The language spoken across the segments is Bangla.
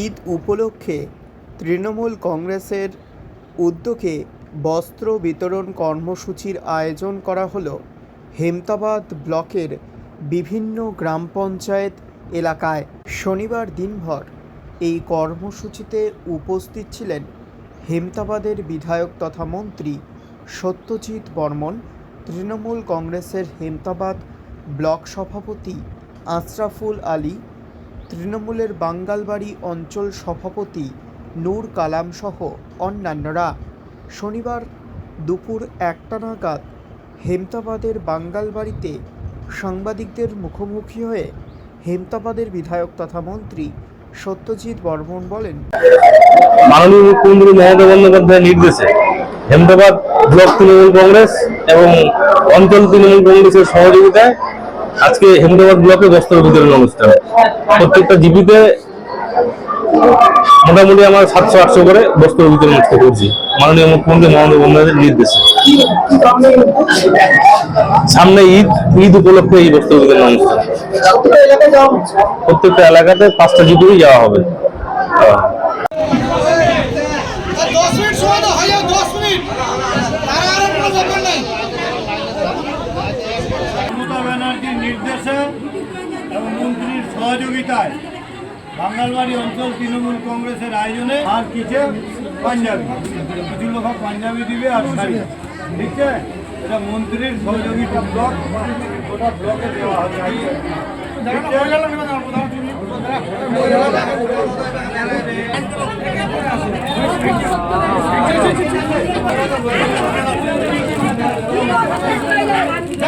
ঈদ উপলক্ষে তৃণমূল কংগ্রেসের উদ্যোগে বস্ত্র বিতরণ কর্মসূচির আয়োজন করা হলো। হেমতাবাদ ব্লকের বিভিন্ন গ্রাম পঞ্চায়েত এলাকায় শনিবার দিনভর এই কর্মসূচিতে উপস্থিত ছিলেন হেমতাবাদের বিধায়ক তথা মন্ত্রী সত্যজিৎ বর্মন, তৃণমূল কংগ্রেসের হেমতাবাদ ব্লক সভাপতি আশরাফুল আলী তৃণমূলের বাঙ্গালবাড়ি অঞ্চল সভাপতি নূর কালামসহ অন্যান্যরা। শনিবার দুপুর একটা নাগাদ হেমতাবাদের বাঙ্গালবাড়িতে সাংবাদিকদের মুখোমুখি হয়ে হেমতাবাদের বিধায়ক তথা মন্ত্রী সত্যজিৎ বর্মন বলেন, মাননীয় মুখ্যমন্ত্রী মমতা বন্দ্যোপাধ্যায়ের নির্দেশে হেমদাবাদ ব্লক তৃণমূল কংগ্রেস এবং অঞ্চল তৃণমূল কংগ্রেসের সহযোগিতায় আজকে হেমদাবাদ ব্লকে বস্ত্র বিতরণ অনুষ্ঠান। প্রত্যেকটা জিপিতে মোটামুটি আমার সাতশো, আটশো করে বস্ত্র বিতরণ আজকে করছি। মাননীয় মুখ্যমন্ত্রী মহানব বন্দ্যোপাধ্যায়ের নির্দেশে। সামনে ঈদ ঈদ উপলক্ষে এই বস্ত্র বিতরণ অনুষ্ঠান। প্রত্যেকটা এলাকাতে পাঁচটা জিপিতেই যাওয়া হবে আর দশ মিনিট সময় তো হয়ে যাও দশ মিনিট তারা আর কোনো ব্যাপার নাই মমতা ব্যানার্জির নির্দেশে এবং মন্ত্রীর সহযোগিতায় বাঙ্গালবাড়ি অঞ্চল তৃণমূল কংগ্রেসের আয়োজনে আর কিছু পাঞ্জাবি কিছু লোক পাঞ্জাবি দিবে আর শাড়ি। ঠিক এটা মন্ত্রীর সহযোগিতা ব্লক ওটা ব্লকে দেওয়া হবে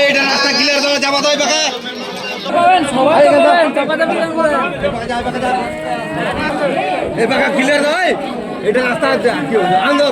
এটা রাস্তা ক্লিয়ার করে যাব তো এই পাকে। এই পাকা ক্লিয়ার নয় এটা রাস্তা কি হলো